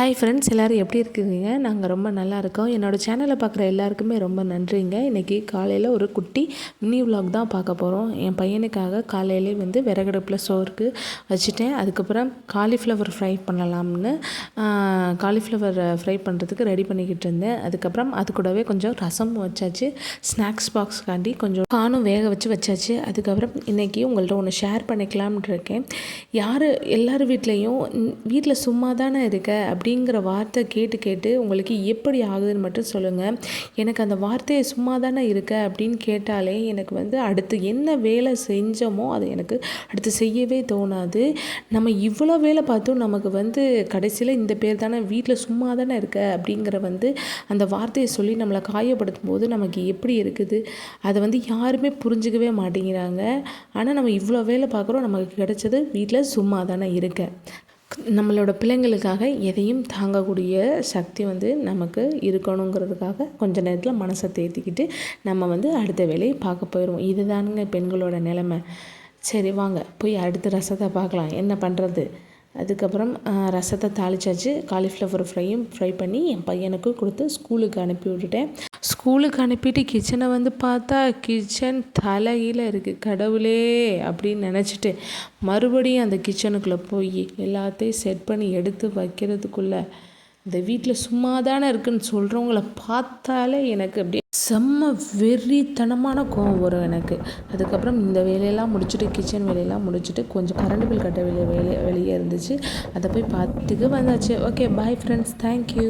Hi friends எல்லோரும் எப்படி இருக்குங்க? நாங்கள் ரொம்ப நல்லா இருக்கோம். என்னோடய சேனலை பார்க்குற எல்லாருக்குமே ரொம்ப நன்றிங்க. இன்றைக்கி காலையில் ஒரு குட்டி மினி விலாக் தான் பார்க்க போகிறோம் என் பையனுக்காக காலையிலே வந்து விறகடுப்பில் சோறுக்கு வச்சுட்டேன். அதுக்கப்புறம் காலிஃப்ளவர் ஃப்ரை பண்ணலாம்னு காலிஃப்ளவர் ஃப்ரை பண்ணுறதுக்கு ரெடி பண்ணிக்கிட்டு இருந்தேன். அதுக்கப்புறம் அது கூடவே கொஞ்சம் ரசம் வச்சாச்சு. ஸ்நாக்ஸ் பாக்ஸ்க்காண்டி கொஞ்சம் காணும் வேக வச்சு வச்சாச்சு. அதுக்கப்புறம் இன்றைக்கி உங்கள்கிட்ட ஒன்று ஷேர் பண்ணிக்கலாம்னு இருக்கேன். யார் எல்லார் வீட்லேயும் வீட்டில் சும்மா தானே இருக்க? அப்படிங்கிற வார்த்தை கேட்டு கேட்டு உங்களுக்கு எப்படி ஆகுதுன்னு மட்டும் சொல்லுங்கள் எனக்கு அந்த வார்த்தையை சும்மா தானே இருக்க அப்படின்னு கேட்டாலே எனக்கு வந்து அடுத்து என்ன வேலை செஞ்சோமோ அது எனக்கு அடுத்து செய்யவே தோணாது. நம்ம இவ்வளோ வேலை பார்த்தும் நமக்கு வந்து கடைசியில் இந்த பேர் தானே வீட்டில் சும்மா தானே இருக்க அப்படிங்கிற வந்து அந்த வார்த்தையை சொல்லி நம்மளை காயப்படுத்தும் போது நமக்கு எப்படி இருக்குது? அதை வந்து யாருமே புரிஞ்சுக்கவே மாட்டேங்கிறாங்க. ஆனால் நம்ம இவ்வளோ வேலை பார்க்குறோம் நமக்கு கிடைச்சது வீட்டில் சும்மா தானே இருக்க. நம்மளோட பிள்ளைங்களுக்காக எதையும் தாங்கக்கூடிய சக்தி வந்து நமக்கு இருக்கணுங்கிறதுக்காக கொஞ்ச நேரத்தில் மனசை தேத்திக்கிட்டு நம்ம வந்து அடுத்த வேலையை பார்க்க போயிடுவோம் இதுதானுங்க பெண்களோட நிலைமை. சரி வாங்க. போய் அடுத்த ரசத்தை பார்க்கலாம். என்ன பண்ணுறது அதுக்கப்புறம் ரசத்தை தாளிச்சாச்சு. காலிஃப்ளவர் ஃப்ரையும் ஃப்ரை பண்ணி என் பையனுக்கு கொடுத்து ஸ்கூலுக்கு அனுப்பி விட்டுட்டேன். ஸ்கூலுக்கு அனுப்பிட்டு கிச்சனை வந்து பார்த்தா கிச்சன் தலையில் இருக்குது கடவுளே அப்படின்னு நினச்சிட்டு மறுபடியும் அந்த கிச்சனுக்குள்ளே போய் எல்லாத்தையும் செட் பண்ணி எடுத்து வைக்கிறதுக்குள்ளே இந்த வீட்டில் சும்மா தானே இருக்குன்னு சொல்கிறவங்கள பார்த்தாலே எனக்கு அப்படியே செம்ம வெறித்தனமான கோவம் வரும் எனக்கு. அதுக்கப்புறம் இந்த வேலையெல்லாம் முடிச்சுட்டு கிச்சன் வேலையெல்லாம் முடிச்சுட்டு கொஞ்சம் கரண்ட் பில் கட்ட வேலைய வேலைய வெளியே இருந்துச்சு. அதை போய் பார்த்துட்டு வந்தாச்சு. Okay bye friends thank you